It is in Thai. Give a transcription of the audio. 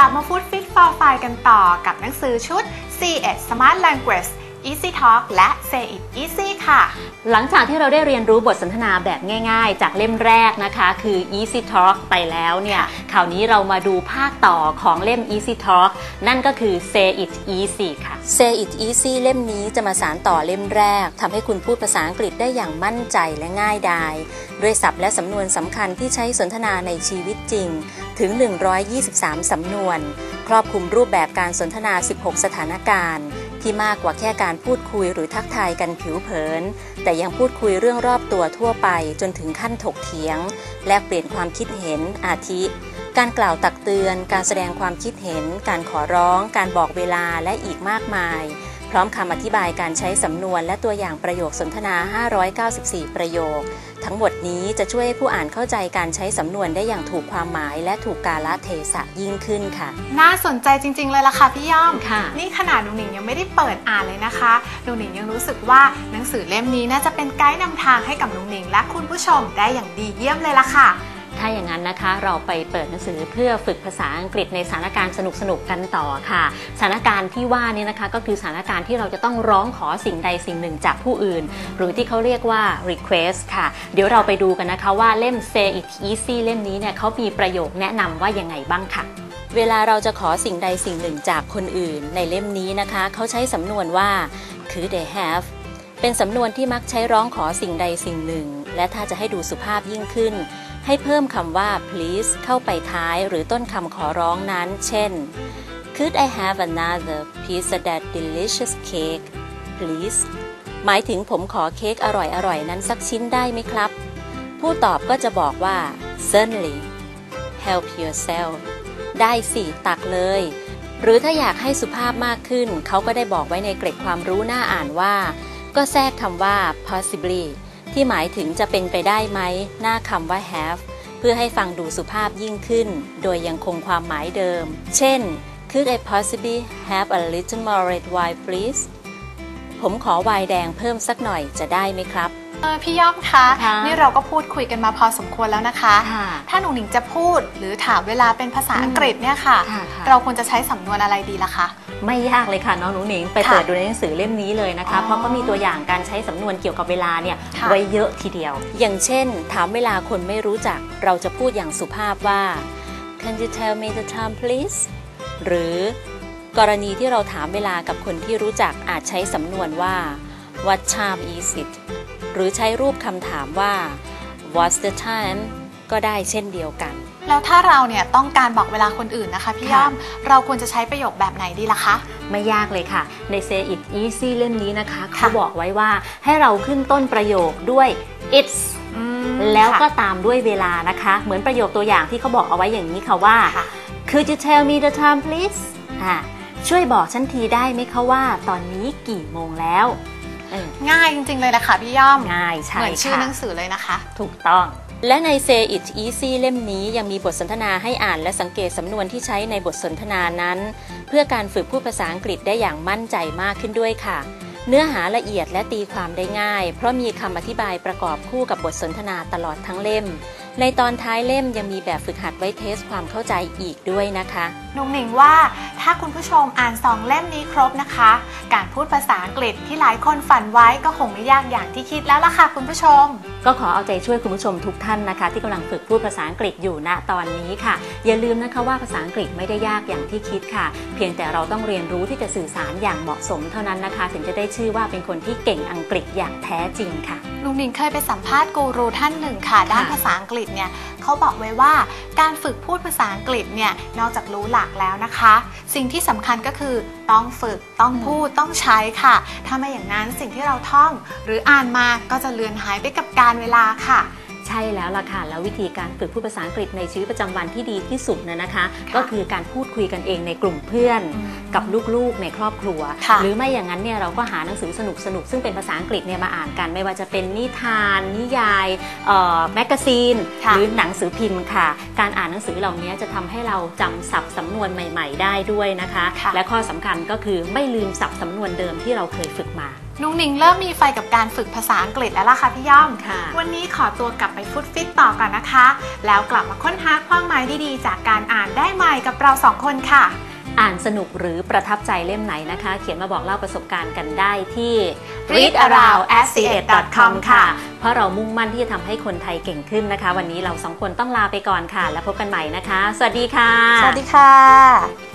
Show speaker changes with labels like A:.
A: ลับมาฟูดฟิตฟอร์ไฟกันต่อกับหนังสือชุด C1 Smart Language Easy Talk และ Say It Easy ค่ะ
B: หลังจากที่เราได้เรียนรู้บทสนทนาแบบง่ายๆ จากเล่มแรกนะคะ คือ Easy Talk ไปแล้วเนี่ยคราวนี้เรามาดูภาคต่อของเล่ม Easy Talk นั่นก็คือ Say It Easy ค่ะ
C: Say It Easy เล่มนี้จะมาสารต่อเล่มแรกทำให้คุณพูดภาษาอังกฤษได้อย่างมั่นใจและง่ายดายด้วยศัพท์และสำนวนสำคัญที่ใช้สนทนาในชีวิตจริง ถึง 123 สำนวน ครอบคลุมรูปแบบการสนทนา 16 สถานการณ์ ที่มากกว่าแค่การพูดคุยหรือทักทายกันผิวเผิน แต่ยังพูดคุยเรื่องรอบตัวทั่วไปจนถึงขั้นถกเถียง แลกเปลี่ยนความคิดเห็นอาทิ การกล่าวตักเตือน การแสดงความคิดเห็น การขอร้อง การบอกเวลาและอีกมากมาย พร้อมคำอธิบายการใช้สำนวนและตัวอย่างประโยคสนทนา 594 ประโยค ทั้งหมดนี้จะช่วยให้ผู้อ่านเข้าใจการใช้สำนวนได้อย่างถูกความหมายและถูกกาลเทศะยิ่งขึ้นค่ะ
A: น่าสนใจจริง ๆ เลยล่ะค่ะพี่ย่อม
B: ค่ะ
A: นี่ขนาดหนูหนิงยังไม่ได้เปิดอ่านเลยนะคะหนูหนิงยังรู้สึกว่าหนังสือเล่มนี้น่าจะเป็นไกด์นำทางให้กับหนูหนิงและคุณผู้ชมได้อย่างดีเยี่ยมเลยล่ะค่ะ
B: ถ้าอย่างนั้นนะคะเราไปเปิดหนังสือเพื่อฝึกภาษาอังกฤษในสถานการณ์สนุกๆกกันต่อค่ะ สถานการณ์ที่ว่านี้นะคะก็คือสถานการณ์ที่เราจะต้องร้องขอสิ่งใดสิ่งหนึ่งจากผู้อื่น หรือที่เขาเรียกว่า request ค่ะ เดี๋ยวเราไปดูกันนะคะว่าเล่ม Say It Easy เล่มนี้เนี่ยเขามีประโยคแนะนำว่ายังไงบ้างค่ะ
C: เวลาเราจะขอสิ่งใดสิ่งหนึ่งจากคนอื่น ในเล่มนี้นะคะ เขาใช้สำนวนว่า could they have เป็นสำนวนที่มักใช้ร้องขอสิ่งใดสิ่งหนึ่ง และถ้าจะให้ดูสุภาพยิ่งขึ้น ให้เพิ่มคำว่า please เข้าไปท้ายหรือต้นคำขอร้องนั้น เช่น could I have another piece of that delicious cake please หมายถึงผมขอเค้กอร่อยๆ นั้นสักชิ้นได้ไหมครับ ผู้ตอบก็จะบอกว่า certainly help yourself ได้สิตักเลย หรือถ้าอยากให้สุภาพมากขึ้น เขาก็ได้บอกไว้ในเกร็ดความรู้หน้าอ่านว่า ก็แทรกคำว่า possibly ที่หมายถึงจะเป็นไปได้ไหมหน้าคำว่า have เพื่อให้ฟังดูสุภาพยิ่งขึ้น โดยยังคงความหมายเดิม เช่น could I possibly have a little more red wine please ผมขอไวน์แดงเพิ่มสักหน่อยจะได้ไหมครับ
A: เออพี่ย่อมคะ
B: ค่ะ
A: นี่เราก็พูดคุยกันมาพอสมควรแล้วนะคะ
B: ค่ะ
A: ถ้าหนูหนิงจะพูดหรือถามเวลาเป็นภาษาอังกฤษเนี่ยค่ะ
B: ค่ะค่ะ
A: เราควรจะใช้สำนวนอะไรดีล่ะคะ
B: ไม่ยากเลยค่ะน้องหนูหนิงไป
A: ค่ะ
B: เปิดดูในหนังสือเล่มนี้เลยนะคะ
A: อ๋อ
B: เพราะก็มีตัวอย่างการใช้สำนวนเกี่ยวกับเวลาเนี่ย
A: ค่ะ
B: ไว้เยอะทีเดียว
C: อย่างเช่น ถามเวลาคนไม่รู้จัก เราจะพูดอย่างสุภาพว่า Can you tell me the time please หรือ กรณีที่เราถามเวลากับคนที่รู้จักอาจใช้สำนวนว่า What time is it หรือใช้รูปคำถามว่า What's the time ก็ได้เช่นเดียวกัน
A: แล้วถ้าเราเนี่ยต้องการบอกเวลาคนอื่นนะคะพี่
B: ค่ะ
A: ย่อมเราควรจะใช้ประโยคแบบไหนดีล่ะคะ
B: ไม่ยากเลยค่ะ ใน Say It Easy เล่มนี้นะคะ เขาบอกไว้ว่าให้เราขึ้นต้นประโยคด้วย it's
A: อืม
B: แล้วก็
A: ค่ะ
B: ตามด้วยเวลานะคะ เหมือนประโยคตัวอย่างที่เขาบอกเอาไว้อย่างนี้ค่ะว่า
A: ค่ะ
B: Could you tell me the time please อ่า ช่วยบอกฉันทีได้ไหมคะว่าตอนนี้กี่โมงแล้วเออ
A: ง่ายจริงๆเลยนะคะพี่ย่อม
B: ง่ายใช่
A: เหมือนชื่อ
B: ค่ะ
A: หนังสือเลยนะคะ
B: ถูกต้อง
C: และใน Say It Easy เล่มนี้ยังมีบทสนทนาให้อ่านและสังเกตสำนวนที่ใช้ในบทสนทนานั้น เพื่อการฝึกพูดภาษาอังกฤษได้อย่างมั่นใจมากขึ้นด้วยค่ะ เนื้อหาละเอียดและตีความได้ง่าย เพราะมีคำอธิบายประกอบคู่กับบทสนทนาตลอดทั้งเล่ม ในตอนท้ายเล่มยังมีแบบฝึกหัดไว้เทสความเข้าใจอีกด้วยนะคะ
A: นุงหนิงว่าถ้าคุณผู้ชมอ่านสองเล่มนี้ครบนะคะ การพูดภาษาอังกฤษที่หลายคนฝันไว้ก็คงไม่ยากอย่างที่คิดแล้วล่ะค่ะคุณผู้ชม
B: ก็ขอเอาใจช่วยคุณผู้ชมทุกท่านนะคะ ที่กำลังฝึกพูดภาษาอังกฤษอยู่ณตอนนี้ค่ะ อย่าลืมนะคะว่าภาษาอังกฤษไม่ได้ยากอย่างที่คิดค่ะ เพียงแต่เราต้องเรียนรู้ที่จะสื่อสารอย่างเหมาะสมเท่านั้นนะคะ ถึงจะได้ชื่อว่าเป็นคนที่เก่งอังกฤษอย่างแท้จริงค่ะ
A: ลุงหนิงเคยไปสัมภาษณ์กูรูท่านหนึ่งค่ะ ด้านภาษาอังกฤษเนี่ยเขาบอกไว้ว่าการฝึกพูดภาษาอังกฤษเนี่ยนอกจากรู้หลักแล้วนะคะ สิ่งที่สำคัญก็คือต้องฝึกต้องพูดต้องใช้ค่ะ ถ้าไม่อย่างนั้นสิ่งที่เราท่อง หรืออ่านมาก็จะเลือนหายไปกับการเวลาค่ะ
B: ใช่แล้วล่ะค่ะแล้ววิธีการฝึกพูดภาษาอังกฤษในชีวิตประจำวันที่ดีที่สุดนะนะคะ ก็คือการพูดคุยกันเองในกลุ่มเพื่อน
A: อืม
B: กับลูกๆในครอบครัว
A: ค่ะ
B: หรือไม่อย่างนั้นเนี่ยเราก็หาหนังสือสนุกๆซึ่งเป็นภาษาอังกฤษเนี่ยมาอ่านกัน ไม่ว่าจะเป็นนิทาน นิยายเอ่อแมกกาซีน
A: ค่ะ
B: หรือหนังสือพิมพ์ค่ะ การอ่านหนังสือเหล่านี้จะทำให้เราจำศัพท์สำนวนใหม่ ๆ ได้ด้วยนะคะ
A: ค่ะ
B: และข้อสำคัญก็คือไม่ลืมศัพท์สำนวนเดิมที่เราเคยฝึกมา
A: นุ้งหนิงเริ่มมีไฟกับการฝึกภาษาอังกฤษแล้วล่ะค่ะพี่ย่อม
C: ค่ะ
A: วันนี้ขอตัวกลับไปฟุตฟิตต่อก่อนนะคะ แล้วกลับมาค้นหาความหมายดีๆ จากการอ่านได้ใหม่กับเราสองคนค่ะ
C: อ่านสนุกหรือประทับใจเล่มไหนนะคะ เขียนมาบอกเล่าประสบการณ์กันได้ที่
A: readaround@c8.com ค่ะ
C: เพราะเรามุ่งมั่นที่จะทำให้คนไทยเก่งขึ้นนะคะ วันนี้เราสองคนต้องลาไปก่อนค่ะ แล้วพบกันใหม่นะคะ สวัสดีค่ะ
A: สวัสดีค่ะ